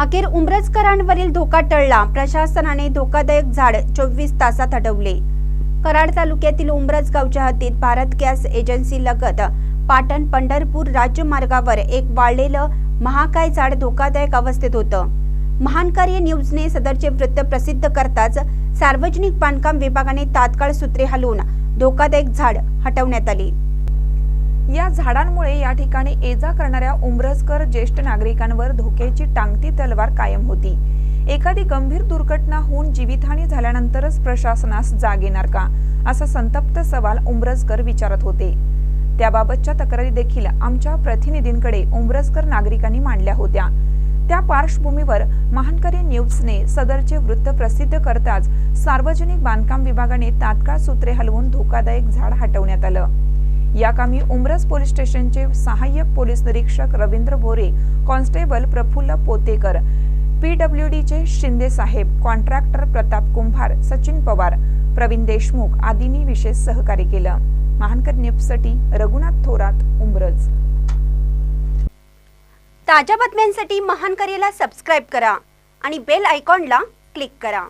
अखेर उमरजकरांवरील धोका टळला. प्रशासनाने धोकादायक झाड चोवीस तासात हटवले. कराड तालुक्यातील उमरज गावच्या हद्दीत भारत गॅस एजन्सी लगत पाटण पंढरपूर राज्यमार्गावर एक वाळलेलं महाकाय झाड धोकादायक अवस्थेत होतं. महानकार्य न्यूजने सदरचे वृत्त प्रसिद्ध करताच सार्वजनिक बांधकाम विभागाने तात्काळ सूत्रे हलवून धोकादायक झाड हटवण्यात आले. या झाडांमुळे या ठिकाणी ये जा करणाऱ्या उमरसकर ज्येष्ठ नागरिकांवर धोक्याची टांगती तलवार कायम होती. एखादी गंभीर दुर्घटना होऊन जीवितहानी झाल्यानंतरच प्रशासनास जाग येणार का? असा संतप्त सवाल उमरजकर विचारत होते. त्याबाबतच्या तक्रारी देखील आमच्या प्रतिनिधींकडे उमरसकर नागरिकांनी मांडल्या होत्या. त्या पार्श्वभूमीवर महानकरी न्यूजने सदरचे वृत्त प्रसिद्ध करताच सार्वजनिक बांधकाम विभागाने तात्काळ सूत्रे हलवून धोकादायक झाड हटवण्यात आलं. या कामी उमरस पोलीस स्टेशनचे सहाय्यक पोलीस निरीक्षक रवींद्र भोरे कॉन्स्टेबल प्रफुल्ल पोतेकर पीडब्ल्यूडीचे शिंदे साहेब कॉन्ट्रॅक्टर प्रताप कुंभार सचिन पवार प्रवीण देशमुख आदींनी विशेष सहकार्य केलं. महानकर न्यूजसाठी रघुनाथ थोरात उमरज. ताज्या बातम्यांसाठी महान करेला सबस्क्राईब करा आणि बेल आयकॉनला क्लिक करा.